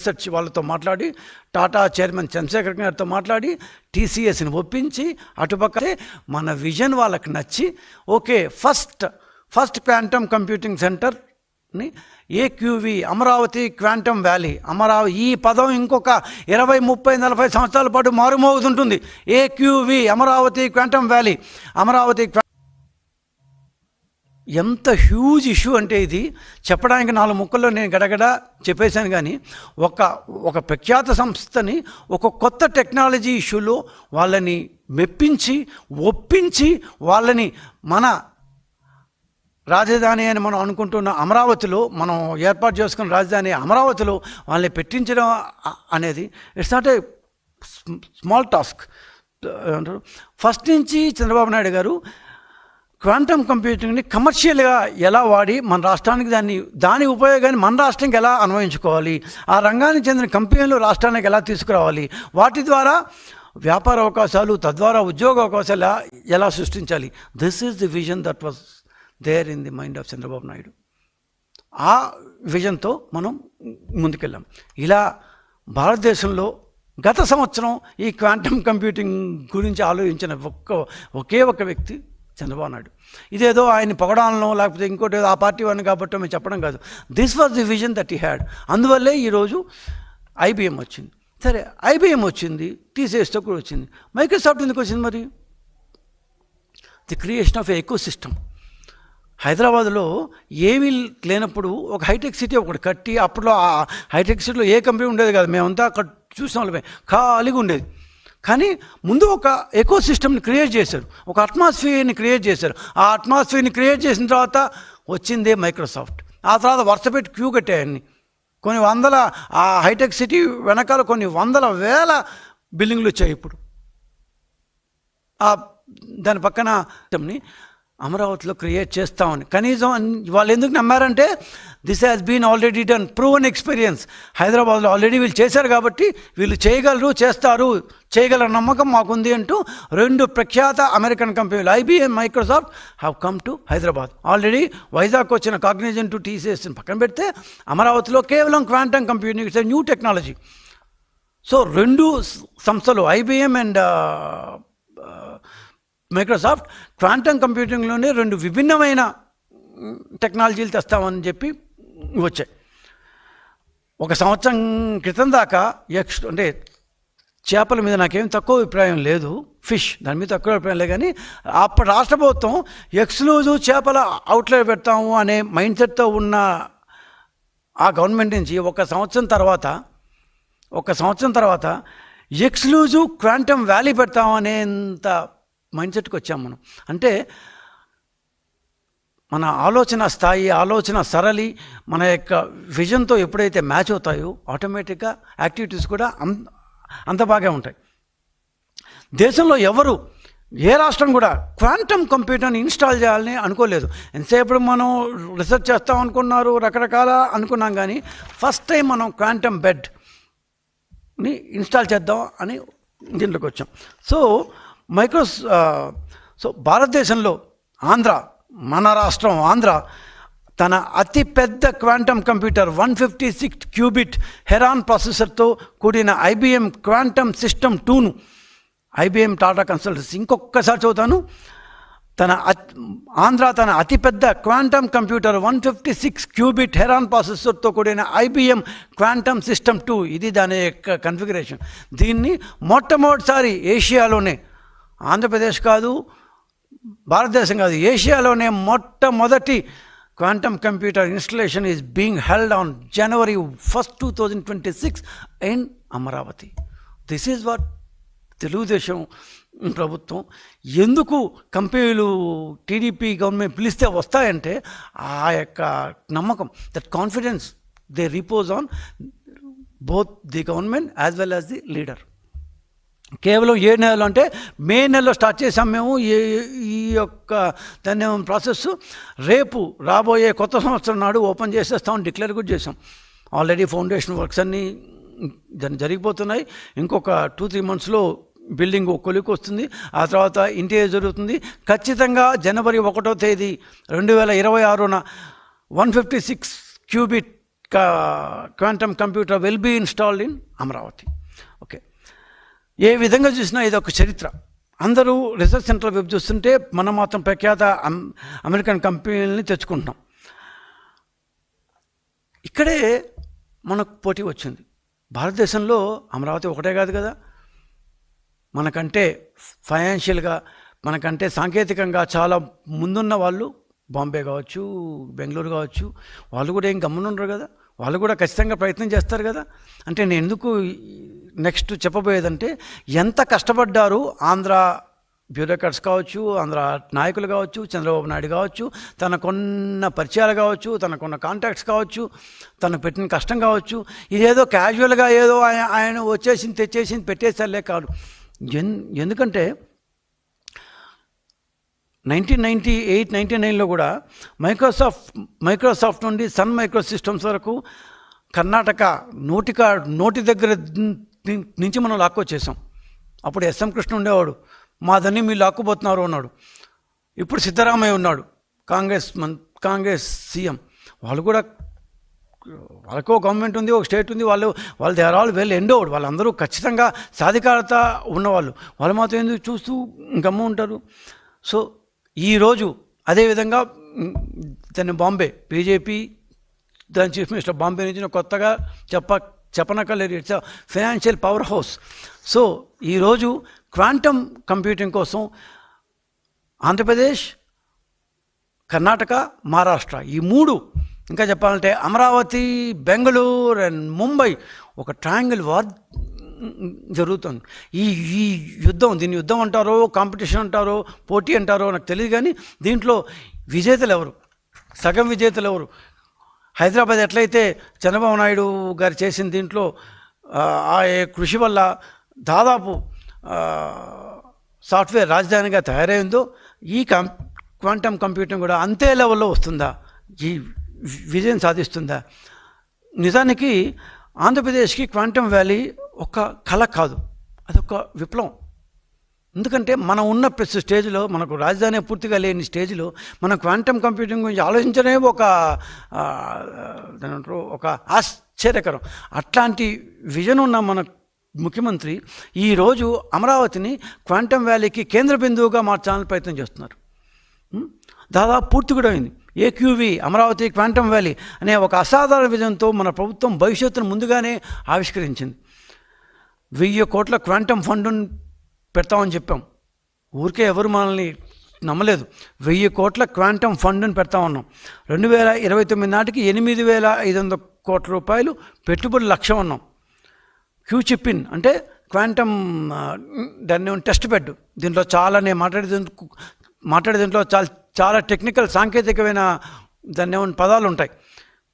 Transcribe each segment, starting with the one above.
Research వాళ్ళతో మాట్లాడి Tata chairman Chandrasekhar గారితో మాట్లాడి టీసీఎస్ని ఒప్పించి అటుపక్క మన విజన్ వాళ్ళకి నచ్చి okay first first quantum computing సెంటర్ని AQV Amaravati Quantum Valley Amaravati ఈ పదం ఇంకొక ఇరవై ముప్పై నలభై సంవత్సరాల పాటు మారుమోగుతుంటుంది. AQV Amaravati Quantum Valley Amaravati క్వా- ఎంత హ్యూజ్ ఇష్యూ అంటే ఇది. చెప్పడానికి నాలుగు ముక్కల్లో నేను గడగడ చెప్పేశాను కానీ ఒక ఒక ప్రఖ్యాత సంస్థని ఒక కొత్త టెక్నాలజీ ఇష్యూలో వాళ్ళని మెప్పించి ఒప్పించి వాళ్ళని మన రాజధాని అని మనం అనుకుంటున్న అమరావతిలో మనం ఏర్పాటు చేసుకున్న రాజధాని అమరావతిలో వాళ్ళని పెట్టించడం అనేది it's not a small task అంటారు ఫస్ట్ నుంచి చంద్రబాబు నాయుడు గారు క్వాంటమ్ కంప్యూటింగ్ని కమర్షియల్గా ఎలా వాడి మన రాష్ట్రానికి దాన్ని దాని ఉపయోగాన్ని మన రాష్ట్రానికి ఎలా అన్వయించుకోవాలి ఆ రంగానికి చెందిన కంపెనీలు రాష్ట్రానికి ఎలా తీసుకురావాలి వాటి ద్వారా వ్యాపార అవకాశాలు తద్వారా ఉద్యోగ అవకాశాలు ఎలా సృష్టించాలి. This is the vision that was there in the mind of Chandrababu Naidu. ఆ విజన్తో మనం ముందుకెళ్ళాం. ఇలా భారతదేశంలో గత సంవత్సరం ఈ క్వాంటమ్ కంప్యూటింగ్ గురించి ఆలోచించిన ఒక్క ఒకే ఒక వ్యక్తి చంద్రబాబు నాయుడు. ఇదేదో ఆయన పొగడాలనో లేకపోతే ఇంకోటి ఏదో ఆ పార్టీ వాడిని కాబట్టి మేము చెప్పడం కాదు. This was the vision that he had అందువల్లే ఈరోజు ఐబిఎం వచ్చింది. సరే ఐబిఎం వచ్చింది టీసీఎస్తో కూడా వచ్చింది. మైక్రోసాఫ్ట్ ఎందుకు వచ్చింది మరి? The creation of ecosystem హైదరాబాద్లో ఏమీ లేనప్పుడు ఒక హైటెక్ సిటీ ఒకటి కట్టి అప్పట్లో ఆ హైటెక్ సిటీలో ఏ కంపెనీ ఉండేది కాదు. మేమంతా అక్కడ చూసిన వాళ్ళమే. ఖాళీగా ఉండేది. కానీ ముందు ఒక ఎకో సిస్టమ్ని క్రియేట్ చేశారు. ఒక అట్మాస్ఫియర్ని క్రియేట్ చేశారు. ఆ అట్మాస్ఫియర్ని క్రియేట్ చేసిన తర్వాత వచ్చిందే మైక్రోసాఫ్ట్ ఆ తర్వాత వరుస పెట్టి క్యూ కట్టాయన్ని కొన్ని వందల ఆ హైటెక్ సిటీ వెనకాల కొన్ని వందల వేల బిల్డింగ్లు వచ్చాయి ఇప్పుడు. ఆ దాని పక్కన సిస్టమ్ని అమరావతిలో క్రియేట్ చేస్తామని. కనీసం వాళ్ళు ఎందుకు నమ్మారంటే this has been already done proven experience హైదరాబాద్లో ఆల్రెడీ వీళ్ళు చేశారు కాబట్టి వీళ్ళు చేయగలరు చేస్తారు. చేయగల నమ్మకం మాకుంది అంటూ రెండు ప్రఖ్యాత అమెరికన్ కంపెనీలు IBM Microsoft have come to Hyderabad. Already Vizag వచ్చిన కాగ్నిజన్ టు టీసీఎస్ పక్కన పెడితే అమరావతిలో కేవలం quantum computing new technology so రెండు సంస్థలు ఐబీఎం అండ్ మైక్రోసాఫ్ట్ క్వాంటమ్ కంప్యూటింగ్లోనే రెండు విభిన్నమైన టెక్నాలజీలు తెస్తామని చెప్పి వచ్చాయి. ఒక సంవత్సరం క్రితం దాకా ఎక్స్ అంటే చేపల మీద నాకేం తక్కువ అభిప్రాయం లేదు ఫిష్ దాని మీద తక్కువ అభిప్రాయం లేదు కానీ అప్పుడు రాష్ట్ర ప్రభుత్వం ఎక్స్క్లూజివ్ చేపల అవుట్లెట్ పెడతాము అనే మైండ్ సెట్తో ఉన్న ఆ గవర్నమెంట్ నుంచి ఒక సంవత్సరం తర్వాత ఒక సంవత్సరం తర్వాత ఎక్స్క్లూజివ్ క్వాంటమ్ వ్యాలీ పెడతామనేంత మైండ్ సెట్కి వచ్చాం మనం. అంటే మన ఆలోచన స్థాయి ఆలోచన సరళి మన యొక్క విజన్తో ఎప్పుడైతే మ్యాచ్ అవుతాయో ఆటోమేటిక్గా యాక్టివిటీస్ కూడా అంత అంత బాగా ఉంటాయి. దేశంలో ఎవరు ఏ రాష్ట్రం కూడా క్వాంటమ్ కంప్యూటర్ని ఇన్స్టాల్ చేయాలని అనుకోలేదు. ఎంతసేపు మనం రీసెర్చ్ చేస్తాం అనుకున్నారు రకరకాల అనుకున్నాం కానీ ఫస్ట్ టైం మనం క్వాంటమ్ బెడ్ని ఇన్స్టాల్ చేద్దాం అని దీంట్లోకి వచ్చాం. సో మైక్రోస్ సో భారతదేశంలో ఆంధ్ర మన రాష్ట్రం ఆంధ్ర తన అతి పెద్ద quantum computer one fifty six qubit Heron ప్రాసెసర్తో కూడిన ఐబిఎం క్వాంటమ్ సిస్టమ్ టూను ఐబిఎం టాటా కన్సల్టెన్సీ ఇంకొకసారి చదువుతాను. తన ఆంధ్ర తన అతిపెద్ద quantum computer one fifty six qubit Heron ప్రాసెసర్తో కూడిన ఐబిఎం క్వాంటమ్ సిస్టమ్ టూ ఇది దాని యొక్క కన్ఫిగరేషన్. దీన్ని మొట్టమొదటిసారి ఏషియాలోనే ఆంధ్రప్రదేశ్ కాదు భారతదేశం కాదు ఏషియాలోనే మొట్టమొదటి quantum computer installation is being held on January first two thousand twenty six in Amaravati. This is what Telugu Desam ప్రభుత్వం ఎందుకు కంపెనీలు టీడీపీ గవర్నమెంట్ పిలిస్తే వస్తాయంటే ఆ యొక్క నమ్మకం that confidence they repose on both the government as well as the leader కేవలం ఏ నెలలో అంటే మే నెలలో స్టార్ట్ చేసాం మేము ఈ ఈ యొక్క దాన్ని ప్రాసెస్. రేపు రాబోయే కొత్త సంవత్సరం నాడు ఓపెన్ చేసేస్తామని డిక్లేర్ కూడా చేసాం ఆల్రెడీ ఫౌండేషన్ వర్క్స్ అన్నీ దాన్ని జరిగిపోతున్నాయి. ఇంకొక టూ త్రీ మంత్స్లో బిల్డింగ్ కొలికి వస్తుంది. ఆ తర్వాత ఇంటీరియర్ జరుగుతుంది. ఖచ్చితంగా జనవరి ఒకటో తేదీ రెండు వేల ఇరవై ఆరున one fifty six qubit quantum computer will be installed in Amaravati. Okay. ఏ విధంగా చూసినా ఇది ఒక చరిత్ర. అందరూ రీసెర్చ్ సెంటర్ వైపు చూస్తుంటే మనం మాత్రం ప్రఖ్యాత అమెరికన్ కంపెనీలని తెచ్చుకుంటున్నాం. ఇక్కడే మనకు పోటీ వచ్చింది. భారతదేశంలో అమరావతి ఒకటే కాదు కదా. మనకంటే ఫైనాన్షియల్గా మనకంటే సాంకేతికంగా చాలా ముందున్న వాళ్ళు బాంబే కావచ్చు బెంగళూరు కావచ్చు వాళ్ళు కూడా ఏం గమ్మునుండరు కదా. వాళ్ళు కూడా ఖచ్చితంగా ప్రయత్నం చేస్తారు కదా. అంటే నేను ఎందుకు నెక్స్ట్ చెప్పబోయేదంటే ఎంత కష్టపడ్డారు ఆంధ్ర బ్యూరోక్రాట్స్ కావచ్చు ఆంధ్ర నాయకులు కావచ్చు చంద్రబాబు నాయుడు కావచ్చు తనకున్న పరిచయాలు కావచ్చు తనకున్న కాంటాక్ట్స్ కావచ్చు తనకు పెట్టిన కష్టం కావచ్చు ఇదేదో క్యాజువల్గా ఏదో ఆయన ఆయన వచ్చేసింది తెచ్చేసింది పెట్టేసారులే కాదు. ఎన్ ఎందుకంటే నైన్టీన్ నైంటీ ఎయిట్ నైంటీ నైన్లో కూడా మైక్రోసాఫ్ట్ మైక్రోసాఫ్ట్ నుండి సన్ మైక్రో సిస్టమ్స్ వరకు కర్ణాటక నోటిక నోటి దగ్గర ని- నుంచి మనం లాక్కో చేసాం అప్పుడు ఎస్ఎం కృష్ణ ఉండేవాడు. మాదని మీరు లాక్కుపోతున్నారు అన్నాడు. ఇప్పుడు సిద్ధరామయ్య ఉన్నాడు కాంగ్రెస్ మన్ కాంగ్రెస్ సీఎం. వాళ్ళు కూడా వాళ్ళకో గవర్నమెంట్ ఉంది ఒక స్టేట్ ఉంది వాళ్ళు వాళ్ళు they are all well endowed వాళ్ళందరూ ఖచ్చితంగా సాధికారత ఉన్నవాళ్ళు. వాళ్ళు మాత్రం ఎందుకు చూస్తూ గమ్మ ఉంటారు సో ఈరోజు అదేవిధంగా మ్, దాన్ని బాంబే బీజేపీ దాని చీఫ్ మినిస్టర్ బాంబే నుంచి కొత్తగా చెప్ప చెప్పనక్కర్లేదు it's financial powerhouse so ఈరోజు క్వాంటమ్ కంప్యూటింగ్ కోసం ఆంధ్రప్రదేశ్ కర్ణాటక మహారాష్ట్ర ఈ మూడు ఇంకా చెప్పాలంటే అమరావతి బెంగళూరు అండ్ ముంబై ఒక ట్రయాంగిల్ వార్ జరుగుతుంది. ఈ ఈ యుద్ధం దీన్ని యుద్ధం అంటారో కాంపిటీషన్ అంటారో పోటీ అంటారో నాకు తెలియదు కానీ దీంట్లో విజేతలు ఎవరు? సగం విజేతలు ఎవరు? హైదరాబాద్ ఎట్లయితే చంద్రబాబు నాయుడు గారు చేసిన దీంట్లో ఆ, కృషి వల్ల దాదాపు సాఫ్ట్వేర్ రాజధానిగా తయారైందో ఈ కం క్వాంటమ్ కంప్యూటింగ్ కూడా అంతే లెవెల్లో వస్తుందా? ఈ విజయం సాధిస్తుందా? నిజానికి ఆంధ్రప్రదేశ్కి క్వాంటమ్ వ్యాలీ ఒక కళ కాదు. అదొక విప్లవం. ఎందుకంటే మనం ఉన్న ప్రతి స్టేజ్లో మనకు రాజధాని పూర్తిగా లేని స్టేజ్లో మనం క్వాంటమ్ కంప్యూటింగ్ గురించి ఆలోచించడమే ఒక దాని ఒక ఆశ్చర్యకరం. అట్లాంటి విజన్ ఉన్న మన ముఖ్యమంత్రి ఈరోజు అమరావతిని క్వాంటమ్ వ్యాలీకి కేంద్ర బిందువుగా మార్చాలని ప్రయత్నం చేస్తున్నారు. దాదాపు పూర్తి కూడా అయింది. ఏక్యూవి అమరావతి క్వాంటమ్ వ్యాలీ అనే ఒక అసాధారణ విజయంతో మన ప్రభుత్వం భవిష్యత్తును ముందుగానే ఆవిష్కరించింది. వెయ్యి కోట్ల క్వాంటమ్ ఫండ్ను పెడతామని చెప్పాం. ఊరికే ఎవరు మనల్ని నమ్మలేదు. వెయ్యి కోట్ల క్వాంటమ్ ఫండ్ని పెడతా ఉన్నాం. రెండు వేల ఇరవై తొమ్మిది నాటికి ఎనిమిది వేల ఐదు వందల కోట్ల రూపాయలు పెట్టుబడి లక్ష్యం ఉన్నాం క్యూచిపిన్ అంటే క్వాంటమ్ దాన్ని టెస్ట్ బెడ్. దీంట్లో చాలా నేను మాట్లాడే మాట్లాడే దీంట్లో చాలా చాలా టెక్నికల్ సాంకేతికమైన దాన్ని ఏమైనా పదాలు ఉంటాయి.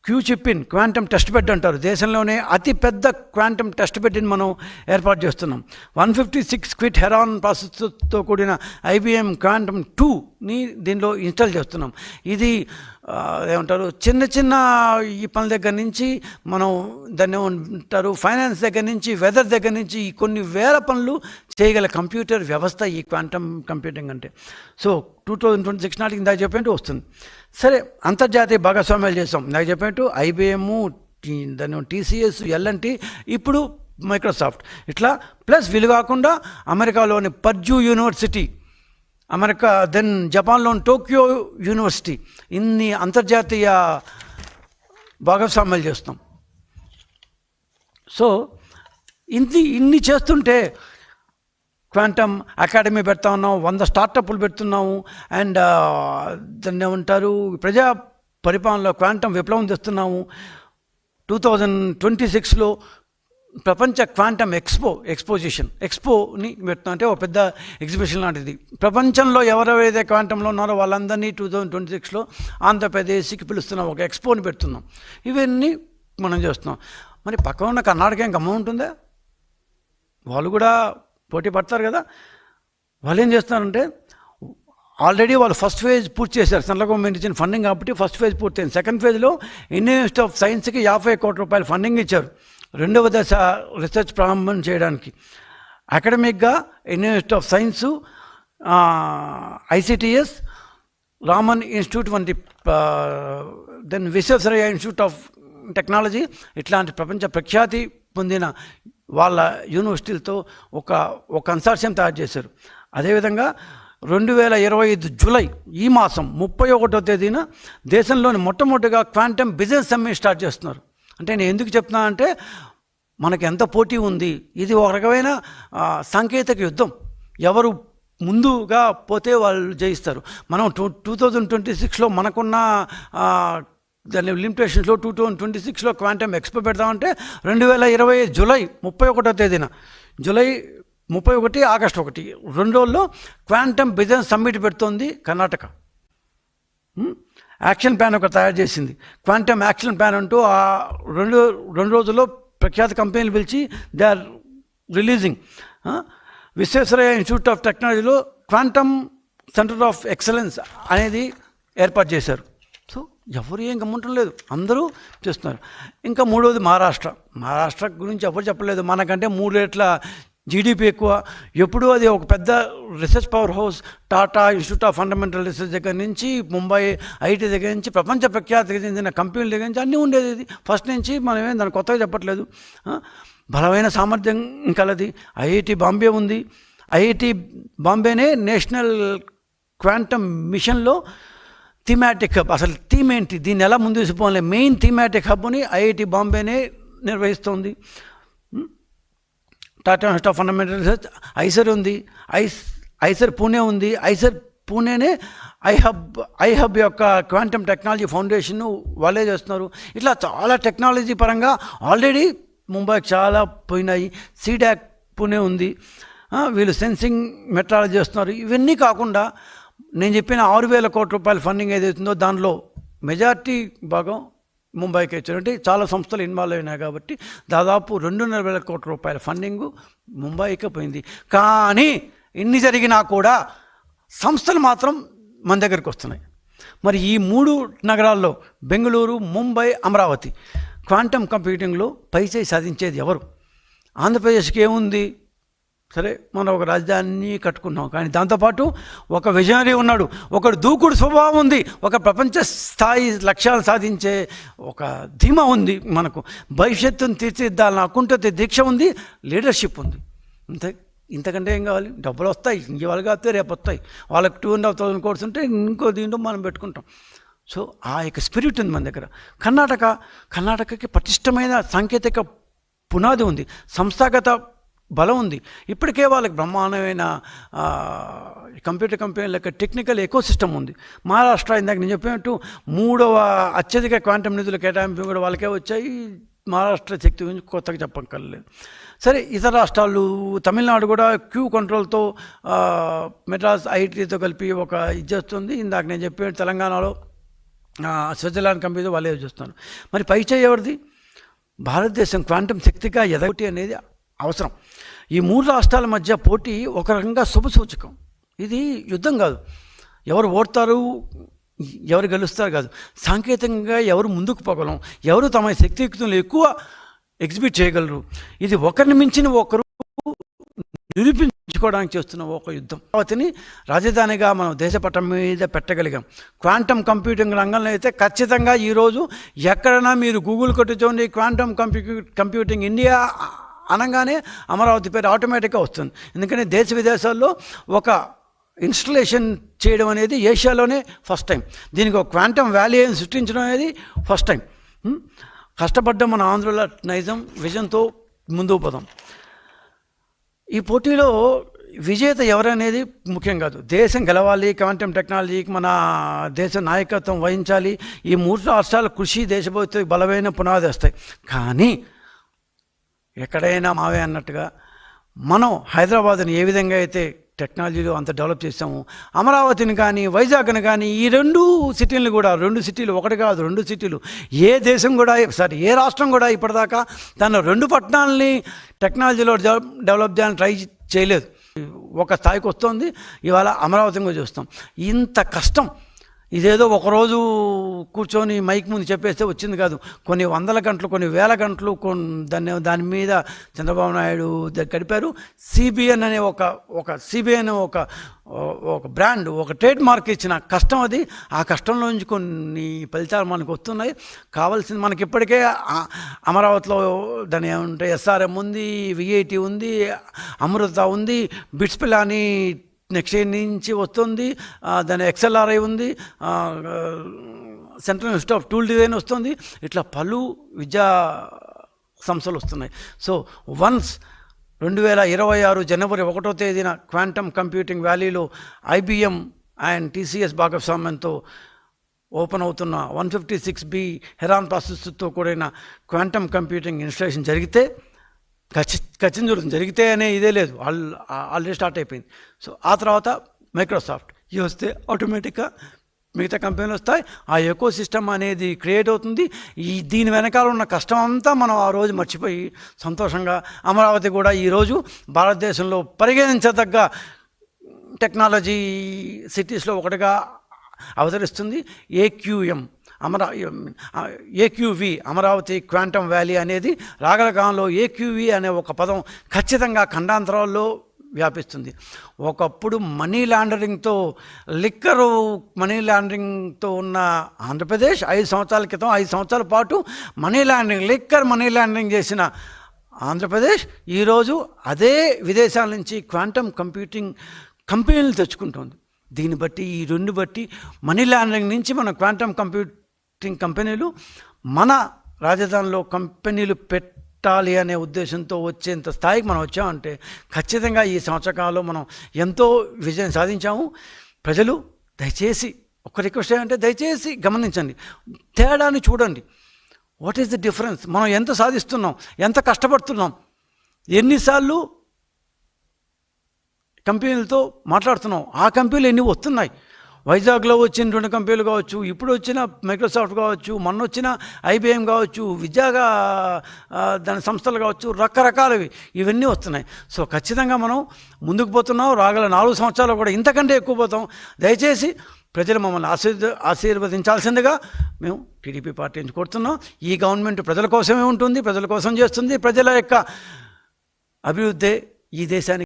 క్యూచిపిన్ క్వాంటమ్ టెస్ట్ బెడ్ అంటారు. దేశంలోనే అతి పెద్ద క్వాంటమ్ టెస్ట్ బెడ్ని మనం ఏర్పాటు చేస్తున్నాం. One fifty six qubit Heron ప్రాసెస్తో కూడిన ఐబిఎం క్వాంటమ్ టూని దీనిలో ఇన్స్టాల్ చేస్తున్నాం. ఇది ఏమంటారు చిన్న చిన్న ఈ పనుల దగ్గర నుంచి మనం దాన్ని ఏమంటారు ఫైనాన్స్ దగ్గర నుంచి వెదర్ దగ్గర నుంచి ఈ కొన్ని వేల పనులు చేయగల కంప్యూటర్ వ్యవస్థ ఈ క్వాంటమ్ కంప్యూటింగ్ అంటే. So two thousand twenty six నాటికి ఇందాక చెప్పినట్టు వస్తుంది. సరే అంతర్జాతీయ భాగస్వామ్యాలు చేస్తాం నాకు చెప్పినట్టు ఐబిఎం దాని టీసీఎస్ ఎల్ఎన్టీ ఇప్పుడు మైక్రోసాఫ్ట్. ఇట్లా ప్లస్ వీలు కాకుండా అమెరికాలోని పర్జూ యూనివర్సిటీ అమెరికా దెన్ జపాన్లోని టోక్యో యూనివర్సిటీ ఇన్ని అంతర్జాతీయ భాగస్వామ్యాలు చేస్తాం సో ఇన్ని ఇన్ని చేస్తుంటే క్వాంటమ్ అకాడమీ పెడతా ఉన్నాం వంద స్టార్టప్లు పెడుతున్నాము అండ్ దాన్ని ఏమంటారు ప్రజా పరిపాలనలో క్వాంటమ్ విప్లవం తెస్తున్నాము. టూ థౌజండ్ ట్వంటీ సిక్స్లో ప్రపంచ క్వాంటమ్ ఎక్స్పో ఎక్స్పోజిషన్ ఎక్స్పోని పెడుతున్నా. అంటే ఒక పెద్ద ఎగ్జిబిషన్ లాంటిది. ప్రపంచంలో ఎవరెవరైతే క్వాంటంలో ఉన్నారో వాళ్ళందరినీ టూ థౌజండ్ ట్వంటీ సిక్స్లో ఆంధ్రప్రదేశ్కి పిలుస్తున్నాం ఒక ఎక్స్పోని పెడుతున్నాం. ఇవన్నీ మనం చేస్తున్నాం. మరి పక్కన ఉన్న కర్ణాటక ఏం గమ్మ ఉంటుందా వాళ్ళు కూడా పోటీ పడతారు కదా. వాళ్ళు ఏం చేస్తారంటే ఆల్రెడీ వాళ్ళు ఫస్ట్ ఫేజ్ పూర్తి చేశారు. సెంట్రల్ గవర్నమెంట్ ఇచ్చిన ఫండింగ్ కాబట్టి ఫస్ట్ ఫేజ్ పూర్తయింది సెకండ్ ఫేజ్లో ఇండియన్ ఇన్స్టిట్యూట్ ఆఫ్ సైన్స్కి యాభై కోట్ల రూపాయలు ఫండింగ్ ఇచ్చారు. రెండవ దశ రీసెర్చ్ ప్రారంభం చేయడానికి. అకాడమిక్గా Indian Institute of Science ICTS Raman Institute వంటి then Visvesvaraya Institute of Technology ఇట్లాంటి ప్రపంచ ప్రఖ్యాతి పొందిన వాళ్ళ యూనివర్సిటీలతో ఒక ఒక కన్సార్షియం తయారు చేశారు. అదేవిధంగా రెండు వేల ఇరవై ఐదు జూలై ఈ మాసం ముప్పై ఒకటో తేదీన దేశంలోని మొట్టమొదటిగా క్వాంటమ్ బిజినెస్ సమ్మిట్ స్టార్ట్ చేస్తున్నారు. అంటే నేను ఎందుకు చెప్తున్నానంటే మనకి ఎంత పోటీ ఉంది ఇది ఒక రకమైన సాంకేతిక యుద్ధం. ఎవరు ముందుగా పోతే వాళ్ళు జయిస్తారు. మనం టూ టూ థౌజండ్ ట్వంటీ సిక్స్లో మనకున్న దాని లిమిటేషన్స్లో టూ థౌజండ్ ట్వంటీ సిక్స్లో క్వాంటమ్ ఎక్స్పో పెడదామంటే రెండు వేల ఇరవై జూలై ముప్పై ఒకటో తేదీన. జూలై ముప్పై ఒకటి ఆగస్ట్ ఒకటి. రెండు రోజుల్లో క్వాంటమ్ బిజినెస్ సమ్మిట్ పెడుతోంది కర్ణాటక. యాక్షన్ ప్లాన్ ఒక తయారు చేసింది. క్వాంటమ్ యాక్షన్ ప్లాన్ అంటూ ఆ రెండు రెండు రోజుల్లో ప్రఖ్యాత కంపెనీలు పిలిచి they are releasing. Visvesvaraya Institute of టెక్నాలజీలో క్వాంటమ్ సెంటర్ ఆఫ్ ఎక్సలెన్స్ అనేది ఏర్పాటు చేశారు. ఎవరు ఏం గమ్మంటం లేదు. అందరూ చేస్తున్నారు. ఇంకా మూడవది మహారాష్ట్ర. మహారాష్ట్ర గురించి ఎవరు చెప్పలేదు. మనకంటే మూడు రేట్ల జీడిపి ఎక్కువ. ఎప్పుడూ అది ఒక పెద్ద research powerhouse Tata Institute of Fundamental Research దగ్గర నుంచి ముంబై ఐటీ దగ్గర నుంచి ప్రపంచ ప్రఖ్యాతికి చెందిన కంపెనీల దగ్గర నుంచి అన్నీ ఉండేది ఇది. ఫస్ట్ నుంచి మనం ఏం దాన్ని కొత్తగా చెప్పట్లేదు. బలమైన సామర్థ్యం కలది ఐఐటి బాంబే ఉంది. ఐఐటి బాంబేనే నేషనల్ క్వాంటమ్ మిషన్లో థీమాటిక్ హబ్ అసలు థీమ్ ఏంటి? దీన్ని ఎలా ముందు తీసుకోవాలి మెయిన్ థీమాటిక్ హబ్ని ఐఐటి బాంబేనే నిర్వహిస్తోంది. Tata Institute of Fundamental Research IISER ఉంది. ఐస్ ఐసర్ పూణే ఉంది. ఐసర్ పూణేనే ఐ హబ్ ఐ హబ్ యొక్క క్వాంటమ్ టెక్నాలజీ ఫౌండేషన్ వాళ్ళే చేస్తున్నారు. ఇట్లా చాలా టెక్నాలజీ పరంగా ఆల్రెడీ ముంబైకి చాలా పోయినాయి. సీడాక్ పూణే ఉంది. వీళ్ళు సెన్సింగ్ మెట్రాలజీ చేస్తున్నారు. ఇవన్నీ కాకుండా నేను చెప్పిన ఆరు వేల కోట్ల రూపాయల ఫండింగ్ ఏదైతుందో దానిలో మెజార్టీ భాగం ముంబైకి ఇచ్చారు అంటే చాలా సంస్థలు ఇన్వాల్వ్ అయినాయి కాబట్టి దాదాపు రెండున్నర వేల కోట్ల రూపాయల ఫండింగ్ ముంబైకి పోయింది. కానీ ఇన్ని జరిగినా కూడా సంస్థలు మాత్రం మన దగ్గరికి వస్తున్నాయి. మరి ఈ మూడు నగరాల్లో బెంగళూరు ముంబై అమరావతి క్వాంటమ్ కంప్యూటింగ్లో పైచేయి సాధించేది ఎవరు? ఆంధ్రప్రదేశ్కి ఏముంది? సరే మనం ఒక రాజధానిని కట్టుకున్నాం. కానీ దాంతోపాటు ఒక విజనరీ ఉన్నాడు. ఒకడు దూకుడు స్వభావం ఉంది. ఒక ప్రపంచ స్థాయి లక్ష్యాలు సాధించే ఒక ధీమా ఉంది మనకు. భవిష్యత్తును తీర్చిదిద్దాలని అకుంటే దీక్ష ఉంది లీడర్షిప్ ఉంది. ఇంత ఇంతకంటే ఏం కావాలి? డబ్బులు వస్తాయి. ఇవాళ కాస్తే రేపు వస్తాయి. వాళ్ళకి two and half thousand crores ఉంటే ఇంకో దీంట్లో మనం పెట్టుకుంటాం. సో ఆ యొక్క స్పిరిట్ ఉంది మన దగ్గర. కర్ణాటక కర్ణాటకకి పటిష్టమైన సాంకేతిక పునాది ఉంది. సంస్థాగత బలం ఉంది. ఇప్పటికే వాళ్ళకి బ్రహ్మాండమైన కంప్యూటర్ కంపెనీల యొక్క టెక్నికల్ ఎకో సిస్టమ్ ఉంది. మహారాష్ట్ర ఇందాక నేను చెప్పినట్టు మూడవ అత్యధిక క్వాంటమ్ నిధుల కేటాయింపు కూడా వాళ్ళకే వచ్చాయి. మహారాష్ట్ర శక్తి గురించి కొత్తగా చెప్పక్కర్లేదు. సరే ఇతర రాష్ట్రాలు తమిళనాడు కూడా క్యూ కంట్రోల్తో మెడ్రాస్ ఐటీతో కలిపి ఒక ఇది చేస్తుంది. ఇందాక నేను చెప్పిన తెలంగాణలో స్విట్జర్లాండ్ కంపెనీతో వాళ్ళే చూస్తాను మరి పైచే ఎవరిది? భారతదేశం క్వాంటమ్ శక్తిగా ఎదగటి అనేది అవసరం. ఈ మూడు రాష్ట్రాల మధ్య పోటీ ఒక రకంగా శుభసూచకం ఇది యుద్ధం కాదు. ఎవరు ఓడతారు ఎవరు గెలుస్తారు కాదు. సాంకేతికంగా ఎవరు ముందుకు పోగలం ఎవరు తమ శక్తియుక్తులు ఎక్కువ ఎగ్జిబిట్ చేయగలరు. ఇది ఒకరిని మించిన ఒకరు నిరూపించుకోవడానికి చేస్తున్న ఒక యుద్ధం. అమరావతిని రాజధానిగా మనం దేశపటం మీద పెట్టగలిగాం. క్వాంటమ్ కంప్యూటింగ్ రంగంలో అయితే ఖచ్చితంగా ఈరోజు ఎక్కడైనా మీరు గూగుల్ కొట్టుచోండి క్వాంటమ్ కంప్యూ కంప్యూటింగ్ ఇండియా అనగానే అమరావతి పేరు ఆటోమేటిక్గా వస్తుంది. ఎందుకంటే దేశ విదేశాల్లో ఒక ఇన్స్టలేషన్ చేయడం అనేది ఏషియాలోనే ఫస్ట్ టైం దీనికి ఒక క్వాంటమ్ వ్యాలీ సృష్టించడం అనేది ఫస్ట్ టైం కష్టపడ్డం కష్టపడ్డ మన ఆంధ్రుల నైజం విజన్తో ముందుకు పోదాం. ఈ పోటీలో విజేత ఎవరనేది ముఖ్యం కాదు. దేశం గెలవాలి క్వాంటమ్ టెక్నాలజీకి మన దేశ నాయకత్వం వహించాలి. ఈ మూడు రాష్ట్రాల కృషి దేశభవిత్యకు బలమైన పునాది వస్తాయి. కానీ ఎక్కడైనా మావే అన్నట్టుగా మనం హైదరాబాద్ని ఏ విధంగా అయితే టెక్నాలజీలో అంత డెవలప్ చేసాము అమరావతిని కానీ వైజాగ్ని కానీ ఈ రెండు సిటీలను కూడా రెండు సిటీలు ఒకటి కాదు రెండు సిటీలు ఏ దేశం కూడా సారీ ఏ రాష్ట్రం కూడా ఇప్పటిదాకా తన రెండు పట్టణాలని టెక్నాలజీలో డెవలప్ డెవలప్ చేయాలని ట్రై చేయలేదు. ఒక స్థాయికి వస్తుంది ఇవాళ అమరావతిని చూస్తాం. ఇంత కష్టం ఇదేదో ఒకరోజు కూర్చొని మైక్ ముందు చెప్పేస్తే వచ్చింది కాదు. కొన్ని వందల గంటలు కొన్ని వేల గంటలు దాన్ని దాని మీద చంద్రబాబు నాయుడు గడిపారు. సిబిఎన్ అనే ఒక ఒక సిబిఎన్ ఒక ఒక బ్రాండ్ ఒక ట్రేడ్ మార్క్ ఇచ్చిన కష్టం అది. ఆ కష్టంలోంచి కొన్ని ఫలితాలు మనకు వస్తున్నాయి. కావాల్సింది మనకి ఇప్పటికే అమరావతిలో దాని ఏమంటే ఎస్ఆర్ఎం ఉంది విఐటి ఉంది అమృత ఉంది బిట్స్ అని నెక్స్ట్ ఇయర్ నుంచి వస్తుంది దాని ఎక్స్ఎల్ఆర్ఐ ఉంది. Central Institute of Tool Design వస్తుంది. ఇట్లా పలు విద్యా సంస్థలు వస్తున్నాయి. సో వన్స్ రెండు వేల ఇరవై ఆరు జనవరి ఒకటో తేదీన క్వాంటమ్ కంప్యూటింగ్ వ్యాలీలో ఐబిఎం అండ్ టీసీఎస్ భాగస్వామ్యంతో ఓపెన్ అవుతున్న one fifty six B Heron ప్రాసెస్తో కూడిన క్వాంటమ్ కంప్యూటింగ్ ఇన్స్టలేషన్ జరిగితే ఖచ్చి ఖచ్చితంగా జరుగుతుంది జరిగితే అనే ఇదే లేదు. ఆల్రెడీ స్టార్ట్ అయిపోయింది. సో ఆ తర్వాత మైక్రోసాఫ్ట్. ఇవి వస్తే ఆటోమేటిక్గా మిగతా కంపెనీలు వస్తాయి. ఆ ఎకో సిస్టమ్ అనేది క్రియేట్ అవుతుంది. ఈ దీని వెనకాల ఉన్న కష్టం అంతా మనం ఆ రోజు మర్చిపోయి సంతోషంగా అమరావతి కూడా ఈరోజు భారతదేశంలో పరిగణించదగ్గ టెక్నాలజీ సిటీస్లో ఒకటిగా అవతరిస్తుంది. ఏక్యూఎం. అమరా ఏక్యూవి అమరావతి క్వాంటమ్ వ్యాలీ అనేది రాగల కాలంలో ఏక్యూవి అనే ఒక పదం ఖచ్చితంగా ఖండాంతరాల్లో వ్యాపిస్తుంది. ఒకప్పుడు మనీ లాండరింగ్తో లిక్కరు మనీ లాండరింగ్తో ఉన్న ఆంధ్రప్రదేశ్ ఐదు సంవత్సరాల క్రితం ఐదు సంవత్సరాల పాటు money laundering liquor money laundering చేసిన ఆంధ్రప్రదేశ్ ఈరోజు అదే విదేశాల నుంచి క్వాంటమ్ కంప్యూటింగ్ కంపెనీలు తెచ్చుకుంటుంది. దీన్ని బట్టి ఈ రెండు బట్టి మనీ లాండరింగ్ నుంచి మన క్వాంటమ్ మ్యానుఫ్యాక్చరింగ్ కంపెనీలు మన రాజధానిలో కంపెనీలు పెట్టాలి అనే ఉద్దేశంతో వచ్చేంత స్థాయికి మనం వచ్చామంటే ఖచ్చితంగా ఈ సంవత్సరకాలంలో మనం ఎంతో విజయం సాధించాము. ప్రజలు దయచేసి ఒక రిక్వెస్ట్ ఏంటంటే దయచేసి గమనించండి. తేడాని చూడండి. వాట్ ఈస్ ద డిఫరెన్స్ మనం ఎంత సాధిస్తున్నాం? ఎంత కష్టపడుతున్నాం? ఎన్నిసార్లు కంపెనీలతో మాట్లాడుతున్నాం? ఆ కంపెనీలు ఎన్ని వస్తున్నాయి? వైజాగ్లో వచ్చిన రెండు కంపెనీలు కావచ్చు ఇప్పుడు వచ్చిన మైక్రోసాఫ్ట్ కావచ్చు మొన్న వచ్చిన ఐబిఎం కావచ్చు విద్యాగా దాని సంస్థలు కావచ్చు రకరకాలవి ఇవన్నీ వస్తున్నాయి. సో ఖచ్చితంగా మనం ముందుకు పోతున్నాం. రాగల నాలుగు సంవత్సరాలు కూడా ఇంతకంటే ఎక్కువ పోతాం. దయచేసి ప్రజలు మమ్మల్ని ఆశీర్వ ఆశీర్వదించాల్సిందిగా మేము టీడీపీ పార్టీ నుంచి కోరుతున్నాం. ఈ గవర్నమెంట్ ప్రజల కోసమే ఉంటుంది ప్రజల కోసం చేస్తుంది. ప్రజల యొక్క అభివృద్ధి ఈ దేశానికి